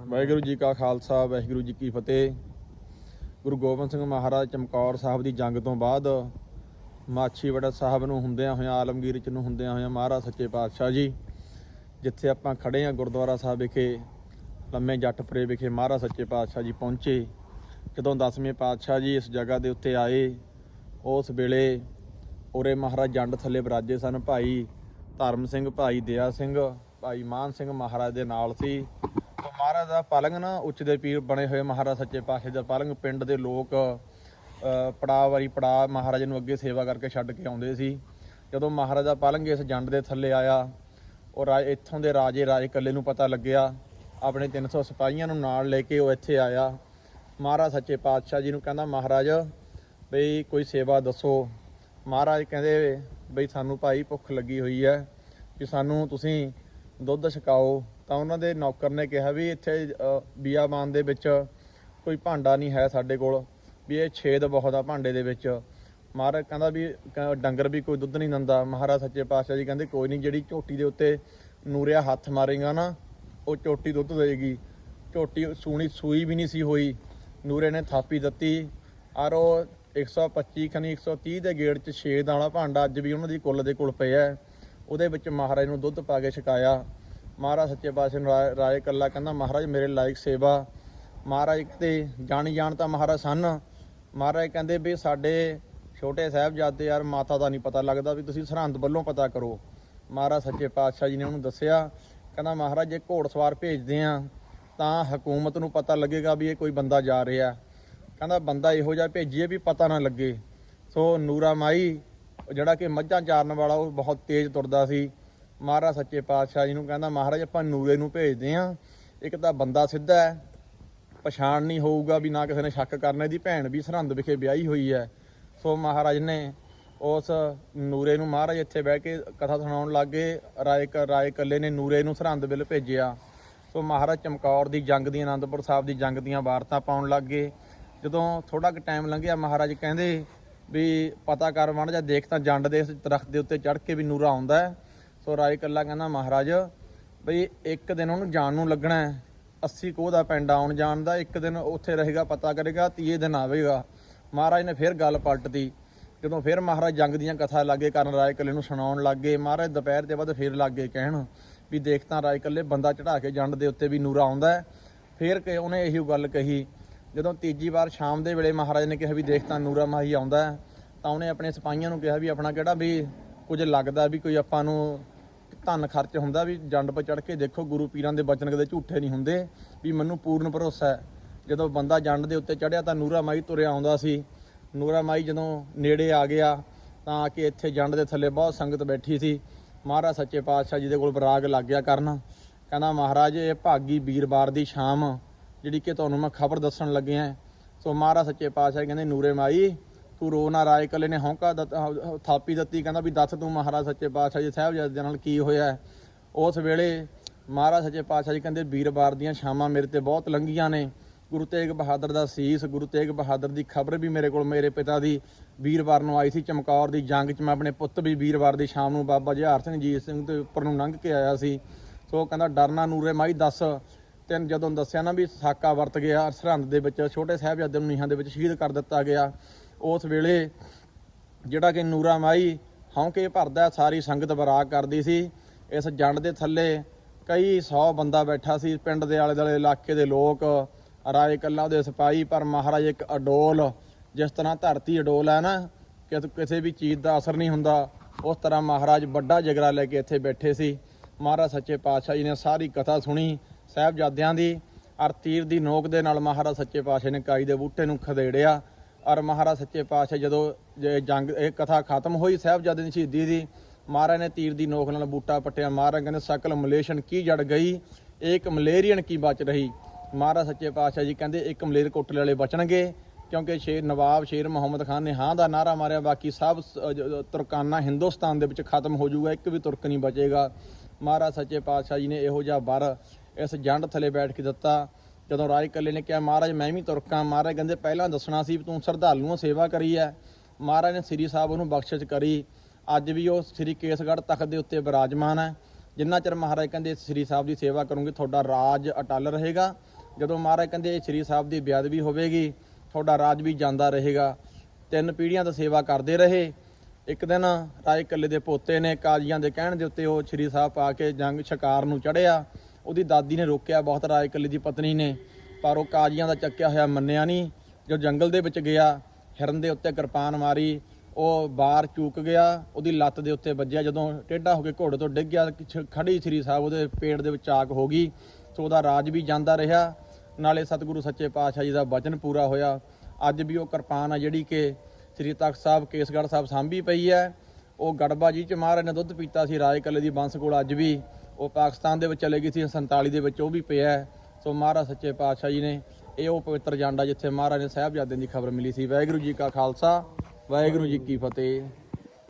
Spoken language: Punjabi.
ਵਾਹਿਗੁਰੂ ਜੀ ਕਾ ਖਾਲਸਾ, ਵਾਹਿਗੁਰੂ ਜੀ ਕੀ ਫਤਿਹ। ਗੁਰੂ ਗੋਬਿੰਦ ਸਿੰਘ ਮਹਾਰਾਜ ਚਮਕੌਰ ਸਾਹਿਬ ਦੀ ਜੰਗ ਤੋਂ ਬਾਅਦ ਮਾਛੀਵਾੜਾ ਸਾਹਿਬ ਨੂੰ ਹੁੰਦਿਆਂ ਹੋਇਆਂ, ਆਲਮਗੀਰ ਚ ਨੂੰ ਹੁੰਦਿਆਂ ਹੋਇਆਂ ਮਹਾਰਾਜ ਸੱਚੇ ਪਾਤਸ਼ਾਹ ਜੀ, ਜਿੱਥੇ ਆਪਾਂ ਖੜੇ ਆ ਗੁਰਦੁਆਰਾ ਸਾਹਿਬ ਵਿਖੇ, ਲੰਮੇ ਜੱਟਪੁਰੇ ਵਿਖੇ ਮਹਾਰਾਜ ਸੱਚੇ ਪਾਤਸ਼ਾਹ ਜੀ ਪਹੁੰਚੇ। ਜਦੋਂ ਦਸਵੇਂ ਪਾਤਸ਼ਾਹ ਜੀ ਇਸ ਜਗ੍ਹਾ ਦੇ ਉੱਤੇ ਆਏ, ਉਸ ਵੇਲੇ ਉਰੇ ਮਹਾਰਾਜ ਜੰਡ ਥੱਲੇ ਬਰਾਜੇ ਸਨ ਭਾਈ ਧਰਮ ਸਿੰਘ, ਭਾਈ ਦਇਆ ਸਿੰਘ, ਭਾਈ ਮਾਨ ਸਿੰਘ ਮਹਾਰਾਜ ਦੇ ਨਾਲ ਸੀ। ਦਾ ਪਲੰਗ ਨਾ ਉੱਚ ਦੇ ਪੀਰ ਬਣੇ ਹੋਏ ਮਹਾਰਾਜ ਸੱਚੇ ਪਾਤਸ਼ਾਹ ਦਾ ਪਲੰਗ। ਪਿੰਡ ਦੇ ਲੋਕ ਅ, ਪੜਾਅ ਵਾਰੀ ਪੜਾਅ ਮਹਾਰਾਜ ਨੂੰ ਅੱਗੇ ਸੇਵਾ ਕਰਕੇ ਛੱਡ ਕੇ ਆਉਂਦੇ ਸੀ। ਜਦੋਂ ਮਹਾਰਾਜ ਦਾ ਪਲੰਗ ਇਸ ਜੰਡ ਦੇ ਥੱਲੇ ਆਇਆ ਉਹ ਰਾ ਇੱਥੋਂ ਦੇ ਰਾਜੇ ਰਾਜ ਕੱਲੇ ਨੂੰ ਪਤਾ ਲੱਗਿਆ। ਆਪਣੇ 300 ਸਿਪਾਹੀਆਂ ਨੂੰ ਨਾਲ ਲੈ ਕੇ ਉਹ ਇੱਥੇ ਆਇਆ। ਮਹਾਰਾਜ ਸੱਚੇ ਪਾਤਸ਼ਾਹ ਜੀ ਨੂੰ ਕਹਿੰਦਾ ਮਹਾਰਾਜ ਬਈ ਕੋਈ ਸੇਵਾ ਦੱਸੋ। ਮਹਾਰਾਜ ਕਹਿੰਦੇ ਬਈ ਸਾਨੂੰ ਭਾਈ ਭੁੱਖ ਲੱਗੀ ਹੋਈ ਹੈ ਕਿ ਸਾਨੂੰ ਤੁਸੀਂ ਦੁੱਧ ਛਕਾਓ ਤਾਂ ਉਹਨਾਂ ਦੇ ਨੌਕਰ ਨੇ ਕਿਹਾ ਵੀ ਇੱਥੇ ਅ, ਬੀਆਬਾਨ ਦੇ ਵਿੱਚ ਕੋਈ ਭਾਂਡਾ ਨਹੀਂ ਹੈ ਸਾਡੇ ਕੋਲ ਵੀ ਇਹ ਛੇਦ ਬਹੁਤ ਆ ਭਾਂਡੇ ਦੇ ਵਿੱਚ। ਮਹਾਰਾਜ ਕਹਿੰਦਾ ਵੀ ਕ- ਡੰਗਰ ਵੀ ਕੋਈ ਦੁੱਧ ਨਹੀਂ ਦਿੰਦਾ। ਮਹਾਰਾਜ ਸੱਚੇ ਪਾਤਸ਼ਾਹ ਜੀ ਕਹਿੰਦੇ ਕੋਈ ਨਹੀਂ ਜਿਹੜੀ ਝੋਟੀ ਦੇ ਉੱਤੇ ਨੂਰਿਆ ਹੱਥ ਮਾਰੇਗਾ ਨਾ ਉਹ ਝੋਟੀ ਦੁੱਧ ਦੇਗੀ ਝੋਟੀ ਸੂਣੀ ਸੂਈ ਵੀ ਨਹੀਂ ਸੀ ਹੋਈ। ਨੂਰੇ ਨੇ ਥਾਪੀ ਦਿੱਤੀ। ਔਰ ਉਹ 125 ਖਨੀ 130 ਦੇ ਗੇੜ 'ਚ ਛੇਦ ਵਾਲਾ ਭਾਂਡਾ ਅੱਜ ਵੀ ਉਹਨਾਂ ਦੀ ਕੁੱਲ ਦੇ ਕੋਲ ਪਿਆ ਉਹਦੇ ਵਿੱਚ ਮਹਾਰਾਜ ਨੂੰ ਦੁੱਧ ਪਾ ਕੇ ਛਕਾਇਆ। ਮਹਾਰਾਜ ਸੱਚੇ ਪਾਤਸ਼ਾਹ ਨੂੰ ਰਾਏ- ਰਾਏ ਕੱਲਾ ਕਹਿੰਦਾ, ਮਹਾਰਾਜ, ਮੇਰੇ ਲਾਇਕ ਸੇਵਾ। ਮਹਾਰਾਜ ਤੇ ਜਾਣੀ ਜਾਣ ਤਾਂ ਮਹਾਰਾਜ ਸਨ। ਮਹਾਰਾਜ ਕਹਿੰਦੇ ਵੀ ਸਾਡੇ ਛੋਟੇ ਸਾਹਿਬਜ਼ਾਦੇ ਯਾਰ ਮਾਤਾ ਦਾ ਨਹੀਂ ਪਤਾ ਲੱਗਦਾ ਵੀ ਤੁਸੀਂ ਸਰਹੰਦ ਵੱਲੋਂ ਪਤਾ ਕਰੋ। ਮਹਾਰਾਜ ਸੱਚੇ ਪਾਤਸ਼ਾਹ ਜੀ ਨੇ ਉਹਨੂੰ ਦੱਸਿਆ, ਕਹਿੰਦਾ, ਮਹਾਰਾਜ, ਜੇ ਘੋੜਸਵਾਰ ਭੇਜਦੇ ਆ, ਤਾਂ ਹਕੂਮਤ ਨੂੰ ਪਤਾ ਲੱਗੇਗਾ ਵੀ ਇਹ ਕੋਈ ਬੰਦਾ ਜਾ ਰਿਹਾ ਕਹਿੰਦਾ, ਬੰਦਾ ਇਹੋ ਜਿਹਾ ਭੇਜੀਏ ਵੀ ਪਤਾ ਨਾ ਲੱਗੇ। ਸੋ ਨੂਰਾ ਮਾਈ ਜਿਹੜਾ ਕਿ ਮੱਝਾਂ ਚਾਰਨ ਵਾਲਾ, ਉਹ ਬਹੁਤ ਤੇਜ਼ ਤੁਰਦਾ ਸੀ। ਮਹਾਰਾਜ ਸੱਚੇ ਪਾਤਸ਼ਾਹ ਜੀ ਨੂੰ ਕਹਿੰਦਾ, ਮਹਾਰਾਜ, ਆਪਾਂ ਨੂਰੇ ਨੂੰ ਭੇਜਦੇ ਆ। ਇੱਕ ਤਾਂ ਬੰਦਾ ਸਿੱਧਾ ਹੈ, ਪਛਾਣ ਨਹੀਂ ਹੋਊਗਾ ਵੀ ਨਾ ਕਿਸੇ ਨੇ ਸ਼ੱਕ ਕਰਨਾ। ਇਹਦੀ ਭੈਣ ਵੀ ਸਰਹੰਦ ਵਿਖੇ ਵਿਆਹੀ ਹੋਈ ਹੈ। ਸੋ ਮਹਾਰਾਜ ਨੇ ਉਸ ਨੂਰੇ ਨੂੰ, ਮਹਾਰਾਜ ਇੱਥੇ ਬਹਿ ਕੇ ਕਥਾ ਸੁਣਾਉਣ ਲੱਗੇ। ਰਾਏ ਕ- ਰਾਏ ਕੱਲੇ ਨੇ ਨੂਰੇ ਨੂੰ ਸਰਹੰਦ ਵੱਲ ਭੇਜਿਆ। ਸੋ ਮਹਾਰਾਜ ਚਮਕੌਰ ਦੀ ਜੰਗ ਦੀ ਆਨੰਦਪੁਰ ਸਾਹਿਬ ਦੀ ਜੰਗ ਦੀਆਂ ਵਾਰਤਾ ਪਾਉਣ ਲੱਗੇ। ਜਦੋਂ ਥੋੜਾ ਕੁ ਟਾਈਮ ਲੰਘਿਆ, ਮਹਾਰਾਜ ਕਹਿੰਦੇ ਵੀ ਪਤਾ ਕਰ ਮਣ ਜਾ ਦੇਖ ਤਾਂ ਜੰਡ ਦੇ ਇਸ ਦਰਖਤ ਦੇ ਉੱਤੇ ਚੜ ਕੇ ਵੀ ਨੂਰਾ ਆਉਂਦਾ ਹੈ। ਸੋ ਰਾਏ ਕੱਲਾ ਕਹਿੰਦਾ, ਮਹਾਰਾਜ, ਬਈ ਇੱਕ ਦਿਨ ਉਹਨੂੰ ਜਾਣ ਨੂੰ ਲੱਗਣਾ ਹੈ। 80 ਕੋਹ ਦਾ ਪਿੰਡ ਆਉਣ ਜਾਣ ਦਾ, ਇੱਕ ਦਿਨ ਉੱਥੇ ਰਹੇਗਾ, ਪਤਾ ਕਰੇਗਾ, ਤੀਏ ਦਿਨ ਆਵੇਗਾ। ਮਹਾਰਾਜ ਨੇ ਫਿਰ ਗੱਲ ਪਲਟਤੀ। ਜਦੋਂ ਫਿਰ ਮਹਾਰਾਜ ਜੰਗ ਦੀਆਂ ਕਥਾ ਲੱਗੇ ਕਰਨ ਰਾਏ ਕੱਲੇ ਨੂੰ ਸੁਣਾਉਣ ਲੱਗੇ, ਮਹਾਰਾਜ ਦੁਪਹਿਰ ਦੇ ਬਾਅਦ ਫਿਰ ਲੱਗੇ ਕਹਿਣ ਵੀ ਦੇਖ ਤਾਂ ਰਾਏ ਕੱਲੇ ਬੰਦਾ ਚੜਾ ਕੇ ਜੰਡ ਦੇ ਉੱਤੇ ਵੀ ਨੂਰਾ ਆਉਂਦਾ ਫਿਰ ਕਿ ਉਹਨੇ ਇਹੀ ਗੱਲ ਕਹੀ। ਜਦੋਂ ਤੀਜੀ ਵਾਰ ਸ਼ਾਮ ਦੇ ਵੇਲੇ ਮਹਾਰਾਜ ਨੇ ਕਿਹਾ ਵੀ ਦੇਖ ਤਾਂ ਨੂਰਾ ਮਾਹੀ ਆਉਂਦਾ ਤਾਂ ਉਹਨੇ ਆਪਣੇ ਸਿਪਾਹੀਆਂ ਨੂੰ ਕਿਹਾ ਵੀ ਆਪਣਾ ਕਿਹੜਾ ਵੀ ਕੁਝ ਲੱਗਦਾ ਵੀ ਕੋਈ ਆਪਾਂ ਨੂੰ ਧਨ ਖਰਚ ਹੁੰਦਾ ਵੀ ਜੰਡ ਪਰ ਚੜ ਕੇ ਦੇਖੋ ਗੁਰੂ ਪੀਰਾਂ ਦੇ ਬਚਨ ਕਦੇ ਝੂਠੇ ਨਹੀਂ ਹੁੰਦੇ, ਵੀ ਮੈਨੂੰ ਪੂਰਨ ਭਰੋਸਾ ਹੈ। ਜਦੋਂ ਬੰਦਾ ਜੰਡ ਦੇ ਉੱਤੇ ਚੜਿਆ ਤਾਂ ਨੂਰਾ ਮਾਈ ਤੁਰਿਆ ਆਉਂਦਾ ਸੀ। ਨੂਰਾ ਮਾਈ ਜਦੋਂ ਨੇੜੇ ਆ ਗਿਆ ਤਾਂ ਆ ਕੇ ਇੱਥੇ ਜੰਡ ਦੇ ਥੱਲੇ ਬਹੁਤ ਸੰਗਤ ਬੈਠੀ ਸੀ। ਮਹਾਰਾਜ ਸੱਚੇ ਪਾਤਸ਼ਾਹ ਜੀ ਦੇ ਕੋਲ ਬਰਾਗ ਲੱਗ ਗਿਆ ਕਰਨ। ਕਹਿੰਦਾ, ਮਹਾਰਾਜ, ਇਹ ਭਾਗੀ ਵੀਰਵਾਰ ਦੀ ਸ਼ਾਮ ਜਿਹੜੀ ਕਿ ਤੁਹਾਨੂੰ ਮੈਂ ਖਬਰ ਦੱਸਣ ਲੱਗਿਆ। ਸੋ ਮਹਾਰਾਜ ਸੱਚੇ ਪਾਤਸ਼ਾਹ ਕਹਿੰਦੇ, ਨੂਰੇ ਮਾਈ ਤੂੰ ਰੋ ਨਾ ਰਾਏ ਕੱਲੇ ਨੇ ਹੌਂਕਾ ਦਿੱਤ- ਥਾਪੀ ਦਿੱਤੀ, ਕਹਿੰਦਾ ਵੀ ਦੱਸ ਤੂੰ ਮਹਾਰਾਜ ਸੱਚੇ ਪਾਤਸ਼ਾਹ ਜੀ ਸਾਹਿਬ ਦੇ ਨਾਲ ਕੀ ਹੋਇਆ ਉਸ ਵੇਲੇ ਮਹਾਰਾਜ ਸੱਚੇ ਪਾਤਸ਼ਾਹ ਜੀ ਕਹਿੰਦੇ ਵੀਰਵਾਰ ਦੀਆਂ ਸ਼ਾਮਾਂ ਮੇਰੇ ਤੇ ਬਹੁਤ ਲੰਘੀਆਂ ਨੇ। ਗੁਰੂ ਤੇਗ ਬਹਾਦਰ ਦਾ ਸੀਸ, ਗੁਰੂ ਤੇਗ ਬਹਾਦਰ ਦੀ ਖਬਰ ਵੀ ਮੇਰੇ ਕੋਲ ਮੇਰੇ ਪਿਤਾ ਦੀ ਵੀਰਵਾਰ ਨੂੰ ਆਈ ਸੀ, ਚਮਕੌਰ ਦੀ ਜੰਗ 'ਚ ਮੈਂ ਆਪਣੇ ਪੁੱਤ ਵੀ ਵੀਰਵਾਰ ਦੀ ਸ਼ਾਮ ਨੂੰ ਬਾਬਾ ਜਹਾਰ ਸਿੰਘ ਜੀਤ ਸਿੰਘ ਦੇ ਉੱਪਰ ਨੂੰ ਲੰਘ ਕੇ ਆਇਆ ਸੀ। ਸੋ ਕਹਿੰਦਾ ਡਰਨਾ ਨੂਰੇ, ਮਾਈ ਦੱਸ। ਤੈਨੂੰ ਜਦੋਂ ਦੱਸਿਆ ਨਾ ਵੀ ਸਾਕਾ ਵਰਤ ਗਿਆ, ਸਰਹੰਦ ਦੇ ਵਿੱਚ ਛੋਟੇ ਸਾਹਿਬਜ਼ਾਦੇ ਨੂੰ ਨੀਹਾਂ ਦੇ ਵਿੱਚ ਸ਼ਹੀਦ ਕਰ ਦਿੱਤਾ ਗਿਆ। ਉਸ ਵੇਲੇ ਜਿਹੜਾ ਕਿ ਨੂਰਾ ਮਾਈ ਹੌਂਕੇ ਭਰਦਾ ਸਾਰੀ ਸੰਗਤ ਬਰਾਕ ਕਰਦੀ ਸੀ। ਇਸ ਜੰਡ ਦੇ ਥੱਲੇ ਕਈ 100 ਬੰਦਾ ਬੈਠਾ ਸੀ। ਪਿੰਡ ਦੇ ਆਲੇ ਦੁਆਲੇ ਇਲਾਕੇ ਦੇ ਲੋਕ, ਰਾਏ ਕੱਲਾ ਦੇ ਸਿਪਾਹੀ, ਪਰ ਮਹਾਰਾਜ ਇੱਕ ਅਡੋਲ, ਜਿਸ ਤਰ੍ਹਾਂ ਧਰਤੀ ਅਡੋਲ ਹੈ ਨਾ ਕਿ ਕਿਸੇ ਵੀ ਚੀਜ਼ ਦਾ ਅਸਰ ਨਹੀਂ ਹੁੰਦਾ। ਉਸ ਤਰ੍ਹਾਂ ਮਹਾਰਾਜ ਵੱਡਾ ਜਗਰਾ ਲੈ ਕੇ ਇੱਥੇ ਬੈਠੇ ਸੀ। ਮਹਾਰਾਜ ਸੱਚੇ ਪਾਤਸ਼ਾਹ ਜੀ ਨੇ ਸਾਰੀ ਕਥਾ ਸੁਣੀ ਸਾਹਿਬਜ਼ਾਦਿਆਂ ਦੀ। ਅਰ ਤੀਰ ਦੀ ਨੋਕ ਦੇ ਨਾਲ ਮਹਾਰਾਜ ਸੱਚੇ ਪਾਤਸ਼ਾਹ ਨੇ ਕਾਈ ਦੇ ਬੂਟੇ ਨੂੰ ਖਦੇੜਿਆ। ਔਰ ਮਹਾਰਾਜ ਸੱਚੇ ਪਾਤਸ਼ਾਹ ਜਦੋਂ ਜੇ ਜੰਗ, ਇਹ ਕਥਾ ਖਤਮ ਹੋਈ, ਸਾਹਿਬਜ਼ਾਦੇ ਦੀ ਸ਼ਹੀਦੀ ਦੀ, ਮਹਾਰਾਜ ਨੇ ਤੀਰ ਦੀ ਨੋਕ ਨਾਲ ਬੂਟਾ ਪੱਟਿਆ। ਮਹਾਰਾਜ ਕਹਿੰਦੇ, ਸਕਲ ਮਲੇਸ਼ਨ ਕੀ ਜੜ ਗਈ ਇੱਕ ਮਲੇਰੀਅਨ ਕੀ ਬਚ ਰਹੀ? ਮਹਾਰਾਜ ਸੱਚੇ ਪਾਤਸ਼ਾਹ ਜੀ ਕਹਿੰਦੇ ਇੱਕ ਮਲੇਰ ਕੋਟਲੇ ਵਾਲੇ ਬਚਣਗੇ, ਕਿਉਂਕਿ ਸ਼ੇਰ, ਨਵਾਬ ਸ਼ੇਰ ਮੁਹੰਮਦ ਖਾਨ ਨੇ ਹਾਂ ਦਾ ਨਾਰਾ ਮਾਰਿਆ, ਬਾਕੀ ਸਭ ਤੁਰਕਾਨਾ ਹਿੰਦੁਸਤਾਨ ਦੇ ਵਿੱਚ ਖਤਮ ਹੋ ਜਾਊਗਾ, ਇੱਕ ਵੀ ਤੁਰਕ ਨਹੀਂ ਬਚੇਗਾ। ਮਹਾਰਾਜ ਸੱਚੇ ਪਾਤਸ਼ਾਹ ਜੀ ਨੇ ਇਹੋ ਜਿਹਾ ਵਰ ਇਸ ਜੰਡ ਥੱਲੇ ਬੈਠ ਕੇ ਦਿੱਤਾ। ਜਦੋਂ ਰਾਜ ਕੱਲੇ ਨੇ ਕਿਹਾ, ਮਹਾਰਾਜ, ਮੈਂ ਵੀ ਤੁਰਕਾਂ ਮਹਾਰਾਜ ਕਹਿੰਦੇ, ਪਹਿਲਾਂ ਦੱਸਣਾ ਸੀ ਵੀ ਤੂੰ ਸ਼ਰਧਾਲੂਆਂ ਸੇਵਾ ਕਰੀ ਹੈ ਮਹਾਰਾਜ ਨੇ ਸ੍ਰੀ ਸਾਹਿਬ ਉਹਨੂੰ ਬਖਸ਼ਿਸ਼ ਕਰੀ। ਅੱਜ ਵੀ ਉਹ ਸ੍ਰੀ ਕੇਸਗੜ੍ਹ ਤਖਤ ਦੇ ਉੱਤੇ ਬਿਰਾਜਮਾਨ ਹੈ ਜਿੰਨਾ ਚਿਰ ਮਹਾਰਾਜ ਕਹਿੰਦੇ ਸ੍ਰੀ ਸਾਹਿਬ ਦੀ ਸੇਵਾ ਕਰੋਗੇ, ਤੁਹਾਡਾ ਰਾਜ ਅਟਲ ਰਹੇਗਾ। ਜਦੋਂ ਮਹਾਰਾਜ ਕਹਿੰਦੇ ਸ੍ਰੀ ਸਾਹਿਬ ਦੀ ਬੇਅਦਬੀ ਹੋਵੇਗੀ, ਤੁਹਾਡਾ ਰਾਜ ਵੀ ਜਾਂਦਾ ਰਹੇਗਾ। ਤਿੰਨ ਪੀੜ੍ਹੀਆਂ ਦਾ ਸੇਵਾ ਕਰਦੇ ਰਹੇ। ਇੱਕ ਦਿਨ ਰਾਏ ਕੱਲੇ ਦੇ ਪੋਤੇ ਨੇ ਕਾਜ਼ੀਆਂ ਦੇ ਕਹਿਣ ਦੇ ਉੱਤੇ ਉਹ ਸ੍ਰੀ ਸਾਹਿਬ ਪਾ ਕੇ ਜੰਗ ਸ਼ਿਕਾਰ ਨੂੰ ਚੜਿਆ ਉਹਦੀ ਦਾਦੀ ਨੇ ਰੋਕਿਆ, ਬਹੁਤ ਰਾਜ ਕੱਲੇ ਦੀ ਪਤਨੀ ਨੇ, ਪਰ ਉਹ ਕਾਜ਼ੀਆਂ ਦਾ ਚੱਕਿਆ ਹੋਇਆ ਮੰਨਿਆ ਨਹੀਂ। ਜੋ ਜੰਗਲ ਦੇ ਵਿੱਚ ਗਿਆ, ਹਿਰਨ ਦੇ ਉੱਤੇ ਕਿਰਪਾਨ ਮਾਰੀ, ਉਹ ਬਾਹਰ ਚੂਕ ਗਿਆ, ਉਹਦੀ ਲੱਤ ਦੇ ਉੱਤੇ ਵੱਜਿਆ, ਜਦੋਂ ਟੇਢਾ ਹੋ ਕੇ ਘੋੜੇ ਤੋਂ ਡਿੱਗ ਗਿਆ, ਕਿ ਖੜੀ ਸ੍ਰੀ ਸਾਹਿਬ ਉਹਦੇ ਪੇਟ ਦੇ ਵਿੱਚ ਆਗ ਹੋ ਗਈ, ਸੋ ਉਹਦਾ ਰਾਜ ਵੀ ਜਾਂਦਾ ਰਿਹਾ। ਨਾਲੇ ਸਤਿਗੁਰੂ ਸੱਚੇ ਪਾਤਸ਼ਾਹ ਜੀ ਦਾ ਵਚਨ ਪੂਰਾ ਹੋਇਆ। ਅੱਜ ਵੀ ਉਹ ਕਿਰਪਾਨ ਆ ਜਿਹੜੀ ਕਿ ਸ੍ਰੀ ਤਖਤ ਸਾਹਿਬ ਕੇਸਗੜ੍ਹ ਸਾਹਿਬ ਸਾਂਭੀ ਪਈ ਹੈ। ਉਹ ਗੜਬਾ ਜੀ ਚ ਮਹਾਰਾਜ ਨੇ ਦੁੱਧ ਪੀਤਾ ਸੀ, ਰਾਜ ਕੱਲੇ ਦੀ ਬੰਸ ਕੋਲ ਅੱਜ ਵੀ। ਉਹ ਪਾਕਿਸਤਾਨ ਦੇ ਵਿੱਚ ਚਲੇ ਗਈ ਸੀ 47 ਦੇ ਵਿੱਚ, ਉਹ ਵੀ ਪਿਆ ਸੋ ਮਹਾਰਾਜ ਸੱਚੇ ਪਾਤਸ਼ਾਹ ਜੀ ਨੇ ਇਹ ਉਹ ਪਵਿੱਤਰ ਜਾਂਡਾ ਜਿੱਥੇ ਮਹਾਰਾਜ ਨੇ ਸਾਹਿਬਜ਼ਾਦਿਆਂ ਦੀ ਖਬਰ ਮਿਲੀ ਸੀ। ਵਾਹਿਗੁਰੂ ਜੀ ਕਾ ਖਾਲਸਾ, ਵਾਹਿਗੁਰੂ ਜੀ ਕੀ ਫਤਿਹ।